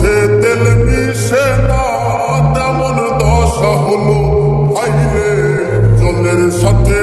সাথে তেল মিশে না তেমন দশা হলো। ভাইরে জলের সাথে